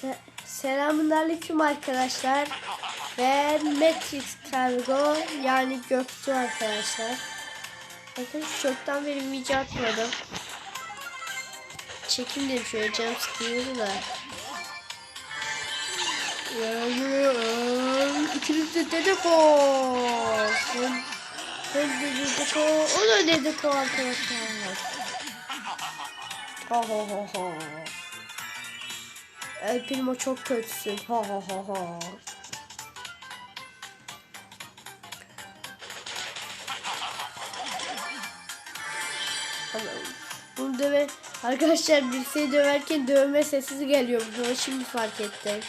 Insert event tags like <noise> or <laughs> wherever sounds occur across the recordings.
Se Selamünaleyküm arkadaşlar. Ben Matrix Cargo yani Göktuğ arkadaşlar. Bakın çoktan benim video atmadım. Çekim dedim şöyle canım sıkılıyordu da. İkimiz de dedeko. Ben, de dedeko. O da dedeko arkadaşlar. Ha ha ha ha. El Primo çok kötüsün. Ha ha ha ha. Bunu döve... Arkadaşlar birisi döverken dövme sesi geliyor. Bunu şimdi fark ettim.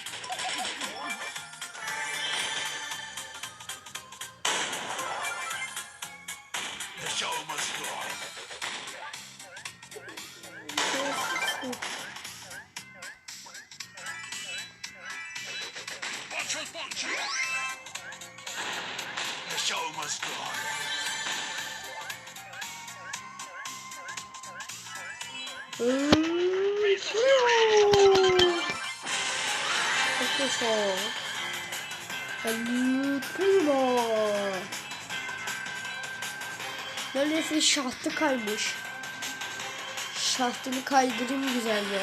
Şahtı kaymış. Şahtını kaydırayım güzelce.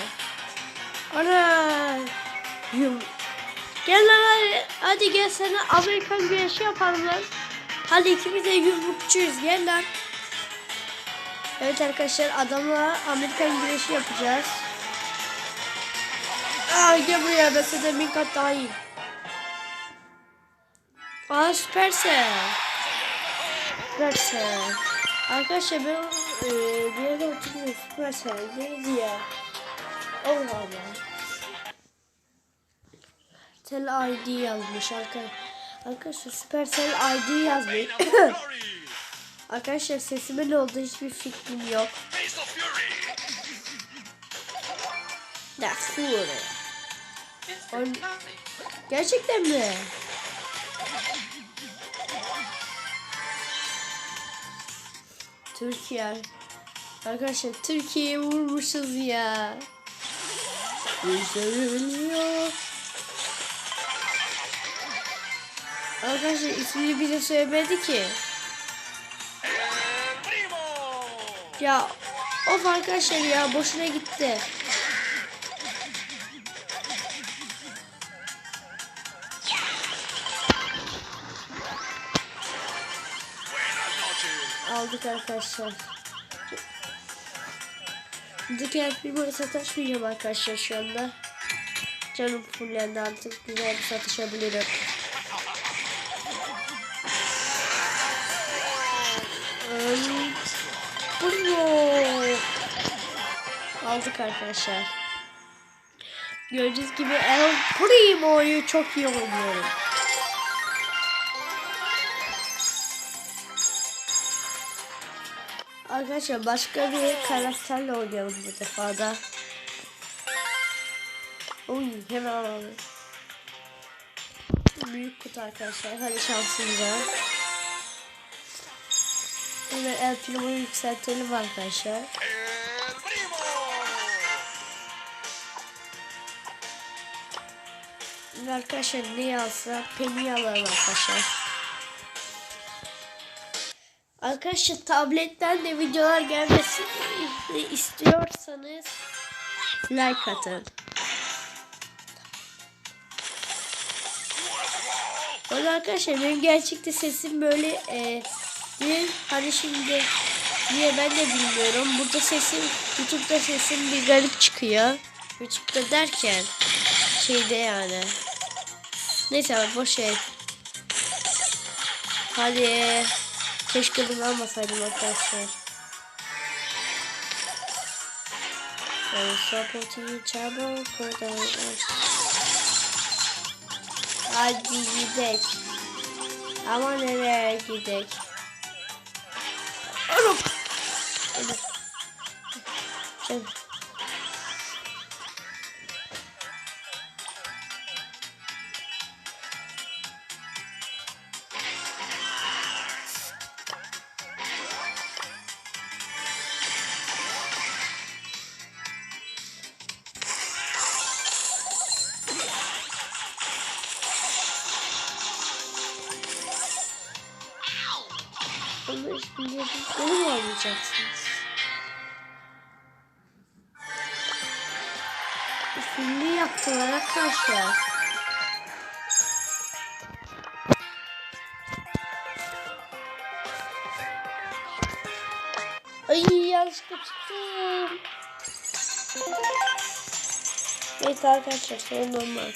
Ana. Yum. Gel lan hadi. Hadi gel sana Amerikan güreşi yapalım lan. Hadi ikimiz de yumrukçuyuz gel lan. Evet arkadaşlar adamla Amerikan güreşi yapacağız. Aa gel buraya senden bin kat daha iyiyim. Aa süpersen. Süpersen. Arkadaşlar ben e, bir yerde oturuyorum süpersen. Neydi ya? Allah Allah. Tel ID yazmış arkadaşlar. Arkadaşlar Supercell ID yazmayın. <coughs> Arkadaşlar sesime ne oldu hiçbir fikrim yok. Of fury. Gerçekten mi? Türkiye. Arkadaşlar Türkiye'yi vurmuşuz ya. Üzülüyor. Arkadaşlar ismini bize söylemedi ki. Ya of arkadaşlar ya boşuna gitti. Aldık arkadaşlar. Buradaki her firmayla sataşmayacağım arkadaşlar şu anda. Canım fullendi artık güzel bir satışabilirim. Primo. Aldık arkadaşlar. Gördüğünüz gibi El Primo'yu çok iyi oynuyorum. Arkadaşlar başka bir karakterle oynayalım bu defa da. Oy hemen alalım. Büyük kutu arkadaşlar. Hadi şansınıza. Hemen El Primo'yu yükseltelim arkadaşlar. Şimdi arkadaşlar ne yazsa Penny alalım arkadaşlar. Arkadaşlar tabletten de videolar gelmesini istiyorsanız like atın. Valla arkadaşlar benim gerçekte sesim böyle e, bir hani şimdi niye ben de bilmiyorum. Burada sesim YouTube'da sesim bir garip çıkıyor. YouTube'da derken şeyde yani. Neyse boş ver. Hadi. Keşke bunu almasaydım arkadaşlar. Sohbeti çabuk kurtar. Hadi gidek. Ama nereye gidek? Oğlum. Hadi. Canım. Şimdi bunu mu oynayacaksınız? Şimdi yaptılar arkadaşlar. Ay yanlışlıkla çıktım. Neyse arkadaşlar sorun olmaz.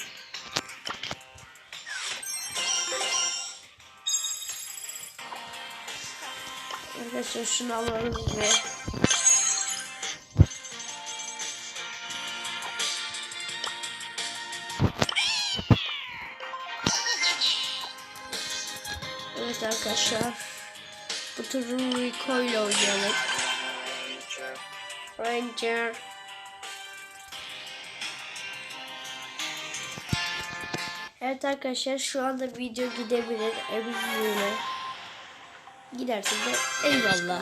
Arkadaşlar şunu alalım ve Evet arkadaşlar bu turu Rico oynayalım. Ranger. Evet arkadaşlar şu anda video gidebilir emin. Giderse de eyvallah.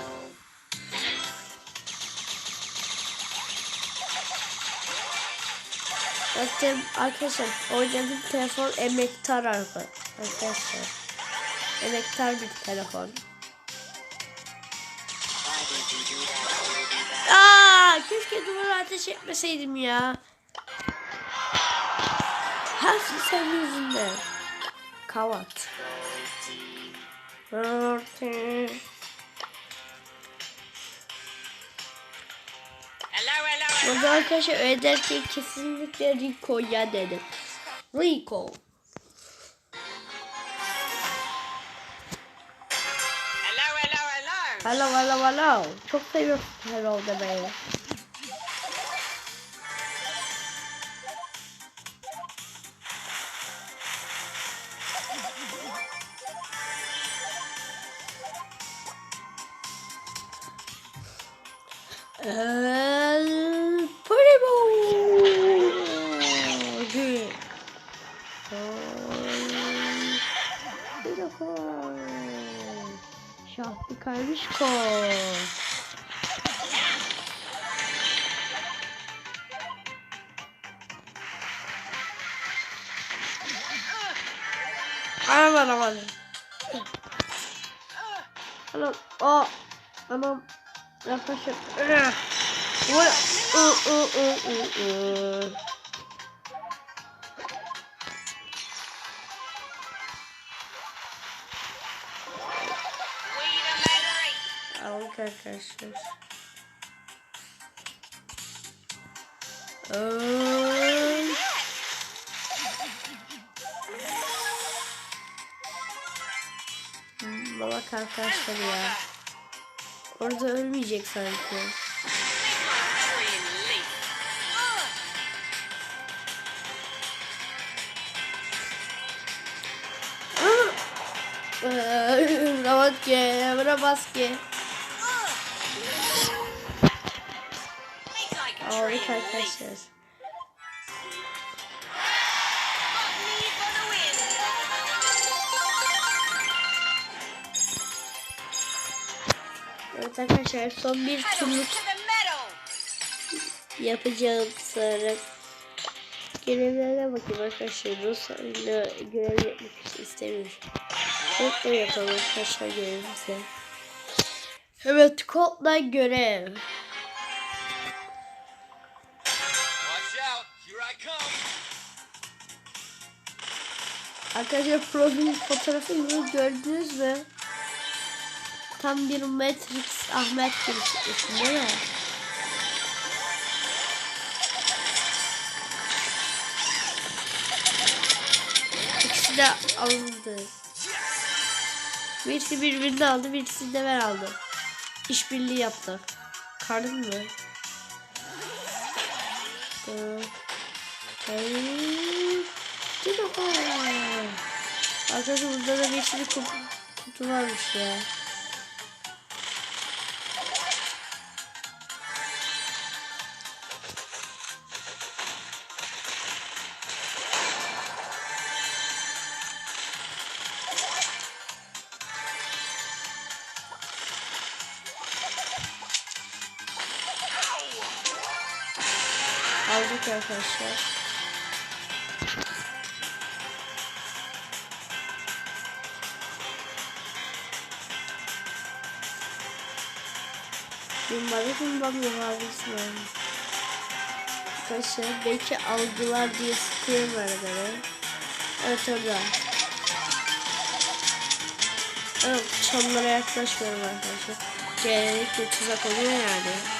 Zaten arkadaşlar oynadığım telefon emektar arka- arkadaşlar. Emektar bir telefon. Aa, keşke duvara ateş etmeseydim ya. Hepsi senin yüzünden. Kavat. Hello, Burada arkadaşlar öderken kesinlikle Rico'ya dedim. Rico. hello, hello, hello. Hello hello hello. Çok seviyorum hello demeyi. El Primo. Good. Defa. Şahlı Karışko. Aman aman. Anam. Aa. Anam. Yaklaşık. Ü, ü, ü. Wait a minute. Aldık arkadaşlar. Ay. Hmm, Bak arkadaşlar ya. Orada ölmeyecek sanki. Aldık train leap. arkadaşlar. Evet arkadaşlar son bir turluk yapacağım sonra görevlerine bakayım arkadaşlar. Ruslarla görev yapmak istemiyorum. Kodla yapalım arkadaşlar görevimizi. Evet kodla görev. Arkadaşlar profil fotoğrafını gördünüz mü? Tam bir Matrix Ahmet gibi çıkmışsın değil mi? İkisi de alındı. Birisi birbirini aldı, birisi de ben aldım. İşbirliği yaptık. Karın mı? Arkadaşlar burada da bir sürü kutu varmış ya. Aldık arkadaşlar. Umarım ben muhabbetsin Arkadaşlar belki algılar diye sıkıyorum arada. Evet orada. Evet çamlara yaklaşmıyorum arkadaşlar. Genellikle tuzak oluyor yani.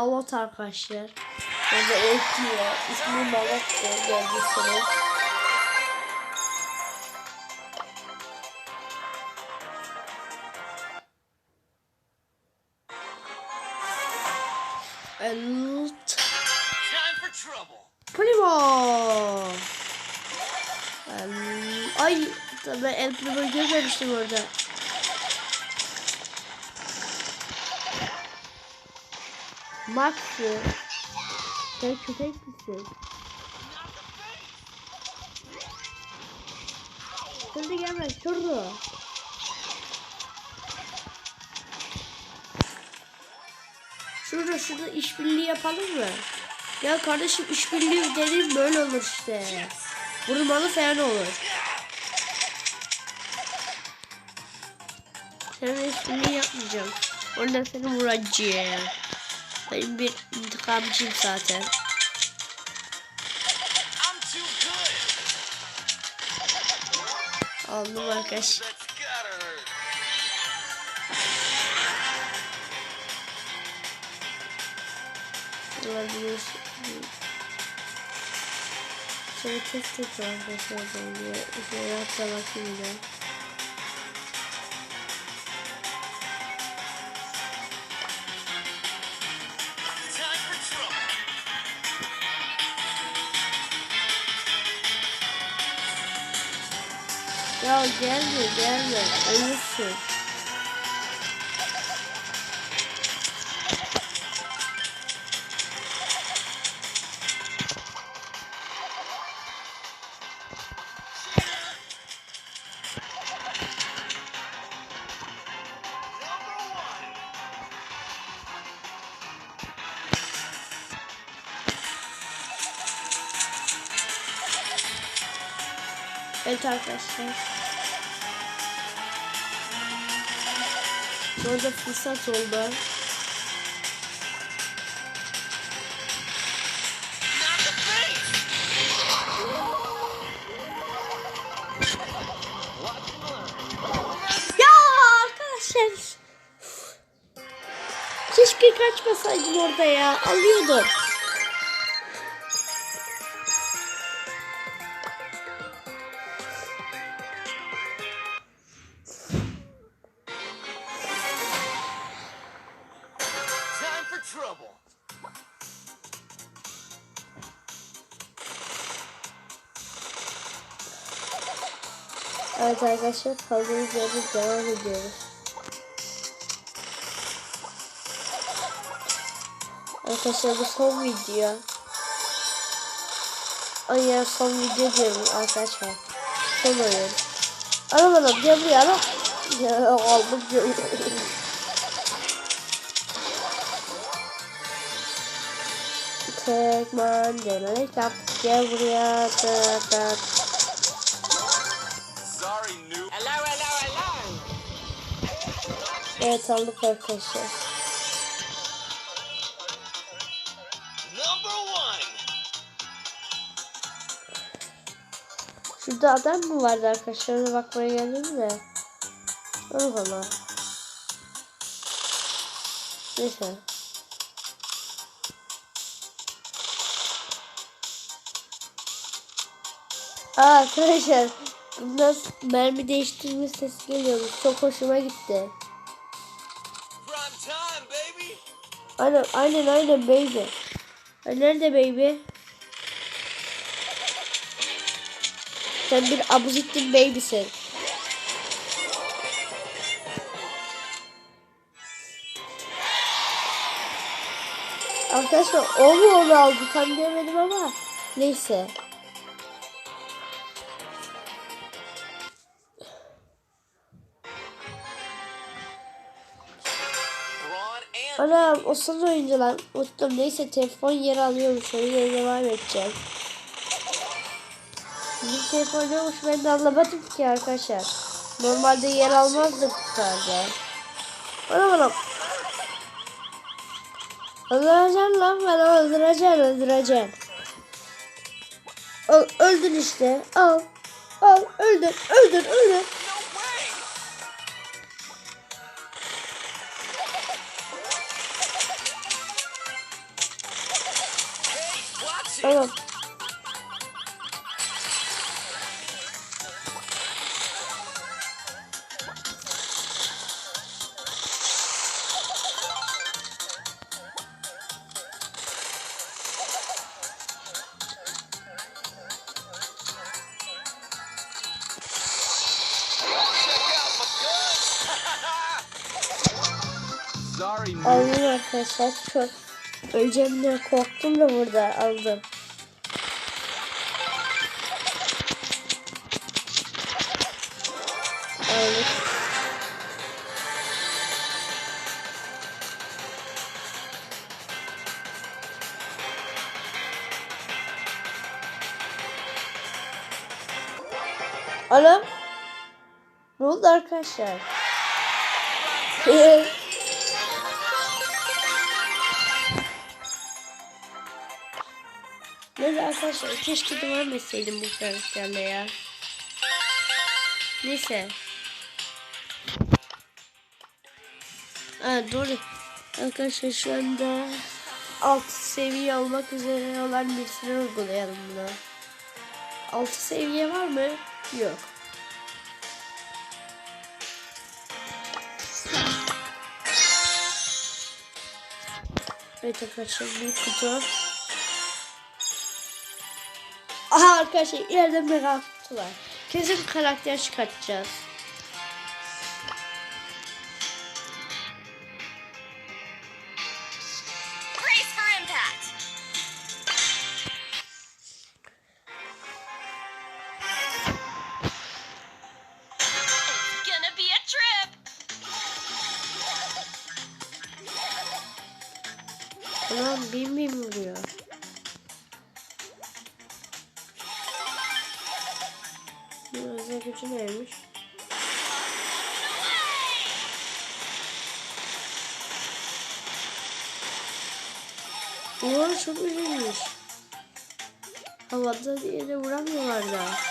Malot arkadaşlar. Orada eğitiyor. İsmi Malot'tu. Geldiyseniz. And. Primo. Em, ay ben El Primo'yu görmemiştim orada. Max'ı. Sen köpek misin? Şimdi gelme şurada. Şurada şurada işbirliği yapalım mı? Ya kardeşim işbirliği dediğim böyle olur işte. Vurmalı falan olur. Seninle işbirliği yapmayacağım. Ondan seni vuracağım. Benim bir intikamcıyım zaten. Aldım arkadaş. Olabilir. Şöyle test et arkadaşlar. Şöyle hatta bakayım gelme gelme. Ölürsün. Evet arkadaşlar. Fırsat the face. Ya arkadaşlar. Keşke kaçmasaydım orada ya. Alıyordum. Arkadaşlar kaldığımız yerde devam ediyoruz. Arkadaşlar bu son video. Ay ya son video diyorum arkadaşlar. Son oyun. Ara bana gel buraya ara. Ya aldım diyor. <laughs> Tek mandela kap gel buraya. Da, da. Evet aldık arkadaşlar. Şurada adam mı vardı arkadaşlar? Ona bakmaya geldim de. Allah Allah. Neyse. Aa arkadaşlar. Bundan mermi değiştirme sesi geliyordu. Çok hoşuma gitti. Aynen aynen aynen baby. Ay, Nerede baby? Sen bir abuzittin babysin. Arkadaşlar o mu onu aldı tam göremedim ama neyse. Anam o son oyuncu lan. Unuttum. Neyse telefon yer alıyormuş. Öyle devam edeceğim. Bizim telefon yokmuş ben de anlamadım ki arkadaşlar. Normalde yer almazdı bu tarzda. Anam anam. Öldüreceğim lan beni öldüreceğim öldüreceğim. Al, öldün işte. Al. Al öldür öldür öldür. Aldım arkadaşlar. Çok öleceğim diye korktum da burada aldım. Aldık. Anam. Ne oldu arkadaşlar? <laughs> Neyse arkadaşlar keşke devam etseydim bu karakterle ya. Neyse. Ha doğru. Arkadaşlar şu anda alt seviye olmak üzere olan birisini uygulayalım buna. Altı seviye var mı? Yok. Evet arkadaşlar bir kutu. Aha arkadaşlar ileride mega kutu var. Kesin karakter çıkartacağız. Bu özel gücü neymiş? Ulan çok üzülmüş. Havada diye de vuramıyorlar da.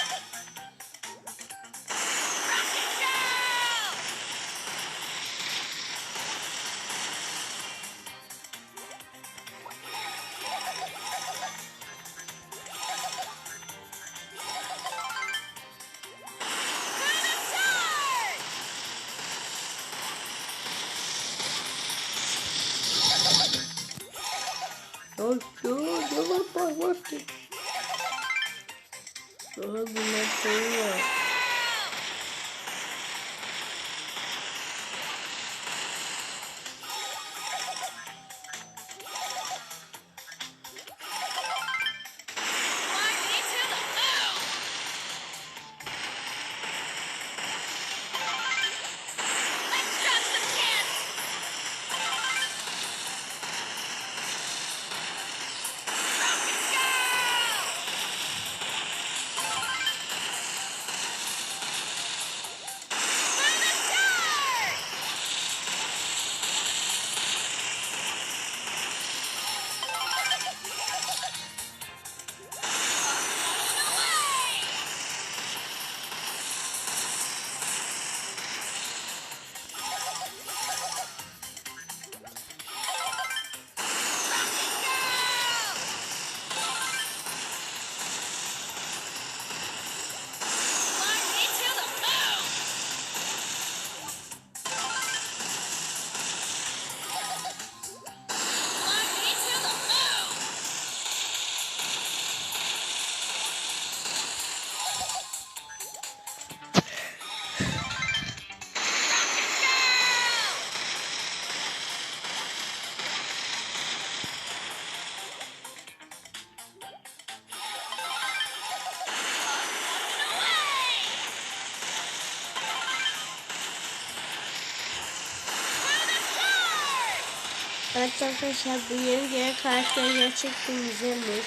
Evet arkadaşlar bu yeni gelen karakter gerçekten güzelmiş.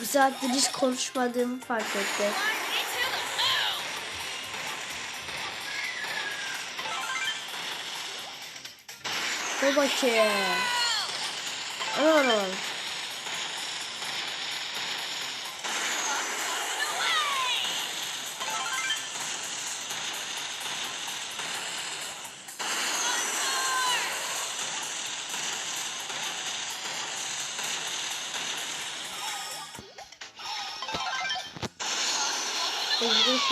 Bir saattir hiç konuşmadığımı fark ettim. Dur bakayım. Ana ana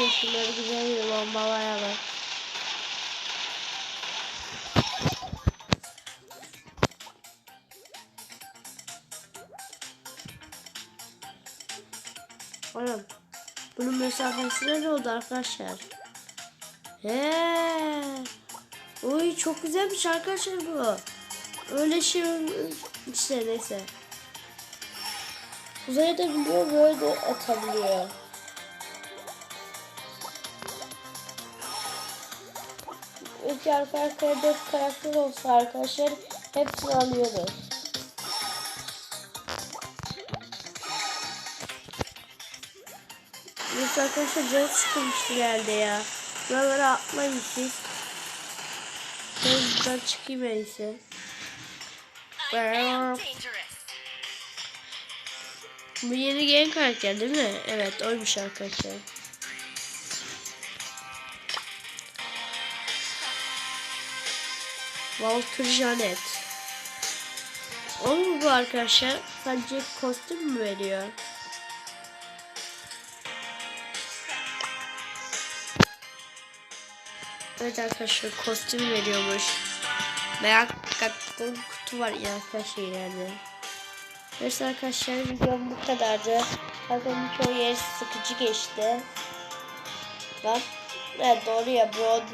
Hızlı şunları güzel bir bombalayalım. Oğlum bunun mesafesine ne oldu arkadaşlar? He. Oy çok güzelmiş arkadaşlar bu. Öyle şey işte neyse. Uzaya da biliyor böyle de atabiliyor. İki arka arkaya dört karakter olsa arkadaşlar hepsini alıyoruz. Biz arkadaşlar canı sıkılmıştı geldi ya. Buralara atmayın siz. Ben buradan çıkayım en iyisi. Bu yeni gelen karakter değil mi? Evet oymuş arkadaşlar. Walter Janet. O mu bu arkadaşlar? Sadece kostüm mü veriyor? Evet arkadaşlar kostüm veriyormuş. Merak ettiğim kutu var ya arkadaşlar ileride. Neyse arkadaşlar videom bu kadardı. Zaten çoğu yer sıkıcı geçti. Lan evet doğru ya bu